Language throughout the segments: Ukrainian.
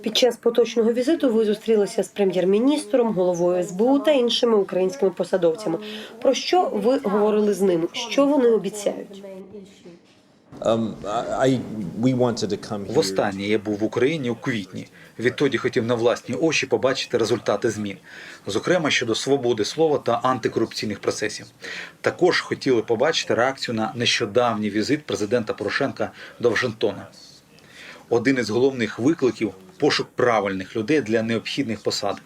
Під час поточного візиту ви зустрілися з прем'єр-міністром, головою СБУ та іншими українськими посадовцями. Про що ви говорили з ними? Що вони обіцяють? Um. Востаннє я був в Україні у квітні. Відтоді хотів на власні очі побачити результати змін, зокрема щодо свободи слова та антикорупційних процесів. Також хотіли побачити реакцію на нещодавній візит президента Порошенка до Вашингтона. Один із головних викликів пошук правильних людей для необхідних посад.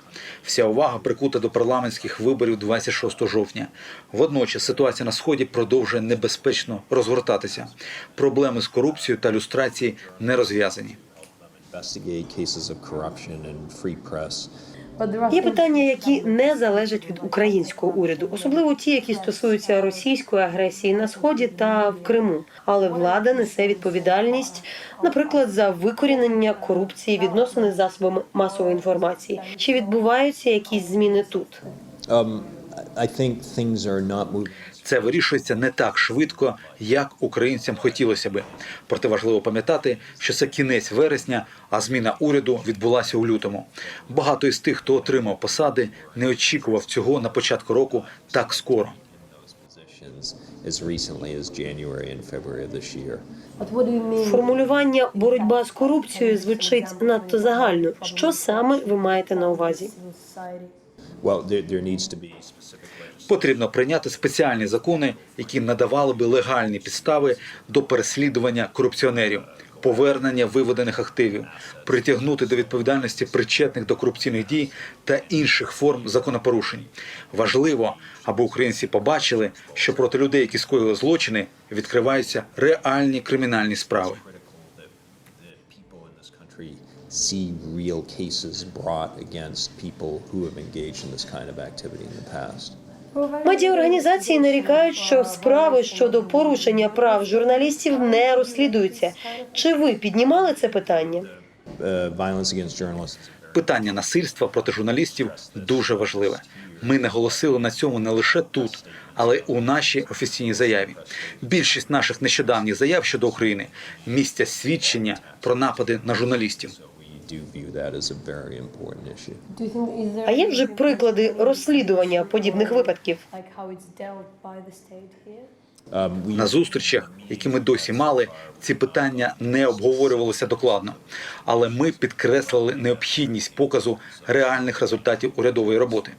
Вся увага прикута до парламентських виборів 26 жовтня. Водночас ситуація на сході продовжує небезпечно розгортатися. Проблеми з корупцією та люстрацією не розв'язані. Є питання, які не залежать від українського уряду, особливо ті, які стосуються російської агресії на сході та в Криму. Але влада несе відповідальність, наприклад, за викорінення корупції відносини з засобами масової інформації. Чи відбуваються якісь зміни тут? Um, I think things are not moving. Це вирішується не так швидко, як українцям хотілося би. Проте важливо пам'ятати, що це кінець вересня, а зміна уряду відбулася у лютому. Багато із тих, хто отримав посади, не очікував цього на початку року так скоро. Формулювання боротьба з корупцією звучить надто загально. Що саме ви маєте на увазі? Потрібно прийняти спеціальні закони, які надавали би легальні підстави до переслідування корупціонерів, повернення виведених активів, притягнути до відповідальності причетних до корупційних дій та інших форм законопорушень. Важливо, аби українці побачили, що проти людей, які скоїли злочини, відкриваються реальні кримінальні справи. See real cases brought against people who have engaged in this kind of activity in the past. Медіаорганізації нарікають, що справи щодо порушення прав журналістів не розслідуються. Чи ви піднімали це питання? Violence against journalists. Питання насильства проти журналістів дуже важливе. Ми наголосили на цьому не лише тут, але й у нашій офіційній заяві. Більшість наших нещодавніх заяв щодо України містять свідчення про напади на журналістів. We do view that as a very important issue. Do you think is there А є вже приклади розслідування подібних випадків? Um, we, На зустрічах, які ми досі мали, ці питання не обговорювалися докладно, але ми підкреслили необхідність показу реальних результатів урядової роботи.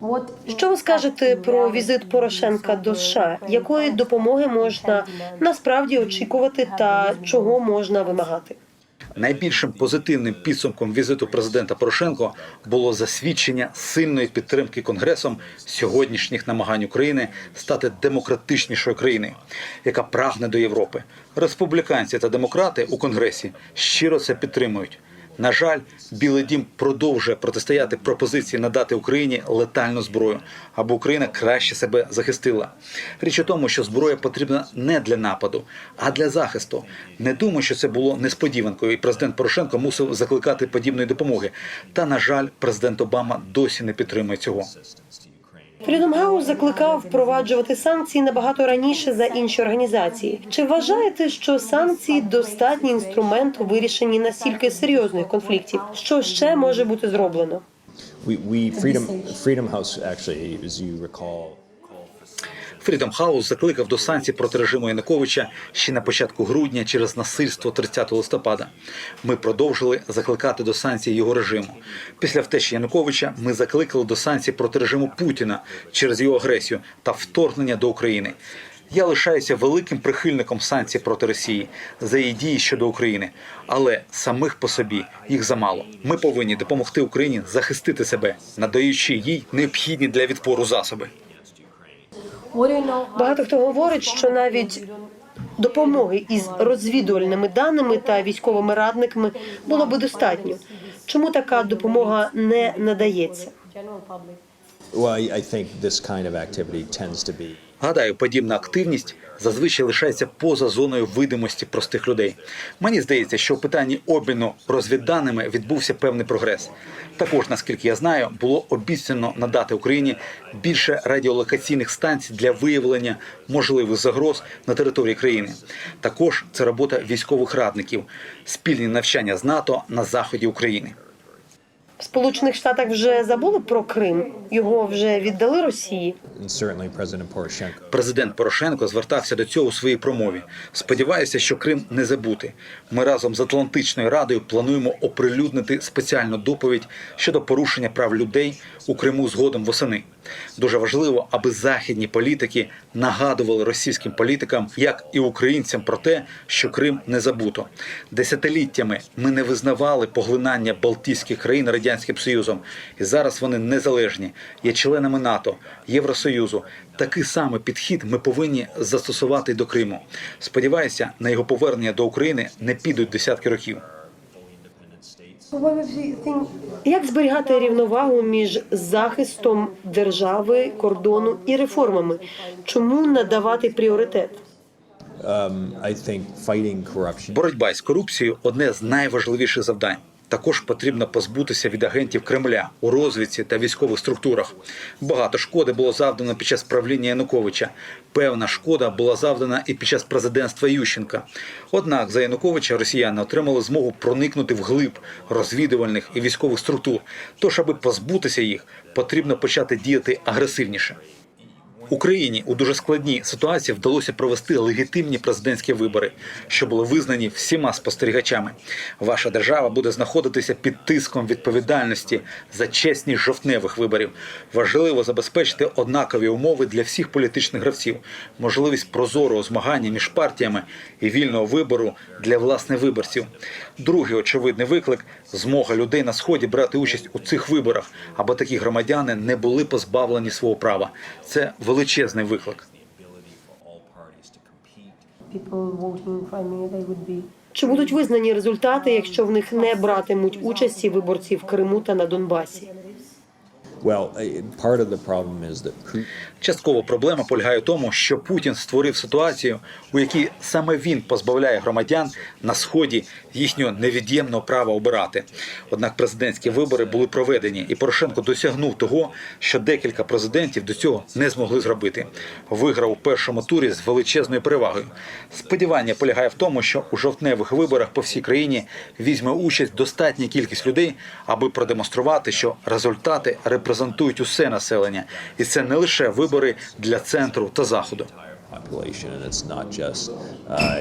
What Що ви скажете про візит Порошенка до США? Якої допомоги можна насправді очікувати та чого можна вимагати? Найбільшим позитивним підсумком візиту президента Порошенко було засвідчення сильної підтримки Конгресом сьогоднішніх намагань України стати демократичнішою країною, яка прагне до Європи. Республіканці та демократи у Конгресі щиро це підтримують. На жаль, Білий Дім продовжує протистояти пропозиції надати Україні летальну зброю, аби Україна краще себе захистила. Річ у тому, що зброя потрібна не для нападу, а для захисту. Не думаю, що це було несподіванкою, і президент Порошенко мусив закликати подібної допомоги. Та на жаль, президент Обама досі не підтримує цього. Фрідом Гаус закликав впроваджувати санкції набагато раніше за інші організації. Чи вважаєте, що санкції достатній інструмент у вирішенні настільки серйозних конфліктів? Що ще може бути зроблено? Freedom House actually, as you recall, Фрідом Хаус закликав до санкцій проти режиму Януковича ще на початку грудня через насильство 30 листопада. Ми продовжили закликати до санкцій його режиму. Після втечі Януковича ми закликали до санкцій проти режиму Путіна через його агресію та вторгнення до України. Я лишаюся великим прихильником санкцій проти Росії за її дії щодо України, але самих по собі їх замало. Ми повинні допомогти Україні захистити себе, надаючи їй необхідні для відпору засоби. Багато хто говорить, що навіть допомоги із розвідувальними даними та військовими радниками було би достатньо. Чому така допомога не надається? Гадаю, подібна активність зазвичай лишається поза зоною видимості простих людей. Мені здається, що в питанні обміну розвідданими відбувся певний прогрес. Також, наскільки я знаю, було обіцяно надати Україні більше радіолокаційних станцій для виявлення можливих загроз на території країни. Також це робота військових радників, спільні навчання з НАТО на заході України. В Сполучених Штатах вже забули про Крим. Його вже віддали Росії. Президент Порошенко звертався до цього у своїй промові. Сподіваюся, що Крим не забути. Ми разом з Атлантичною радою плануємо оприлюднити спеціальну доповідь щодо порушення прав людей у Криму згодом восени. Дуже важливо, аби західні політики нагадували російським політикам, як і українцям, про те, що Крим не забуто. Десятиліттями ми не визнавали поглинання Балтійських країн радянським союзом, і зараз вони незалежні, є членами НАТО, Євросоюзу. Такий самий підхід ми повинні застосувати до Криму. Сподіваюся, на його повернення до України не підуть десятки років. Як зберігати рівновагу між захистом держави, кордону і реформами? Чому надавати пріоритет? corruption Боротьба із корупцією одне з найважливіших завдань. Також потрібно позбутися від агентів Кремля у розвідці та військових структурах. Багато шкоди було завдано під час правління Януковича. Певна шкода була завдана і під час президентства Ющенка. Однак за Януковича росіяни отримали змогу проникнути в глиб розвідувальних і військових структур. Тож, аби позбутися їх, потрібно почати діяти агресивніше. Україні у дуже складній ситуації вдалося провести легітимні президентські вибори, що були визнані всіма спостерігачами. Ваша держава буде знаходитися під тиском відповідальності за чесність жовтневих виборів. Важливо забезпечити однакові умови для всіх політичних гравців, можливість прозорого змагання між партіями і вільного вибору для власних виборців. Другий очевидний виклик змога людей на сході брати участь у цих виборах, аби такі громадяни не були позбавлені свого права. Це величезний виклик. Чи будуть визнані результати, якщо в них не братимуть участі виборці в Криму та на Донбасі? Частково проблема полягає в тому, що Путін створив ситуацію, у якій саме він позбавляє громадян на сході їхнього невід'ємного права обирати. Однак президентські вибори були проведені, і Порошенко досягнув того, що декілька президентів до цього не змогли зробити. Виграв у першому турі з величезною перевагою. Сподівання полягає в тому, що у жовтневих виборах по всій країні візьме участь достатня кількість людей, аби продемонструвати, що результати репрезентують усе населення, і це не лише вибори для центру та заходу. population and it's not uh,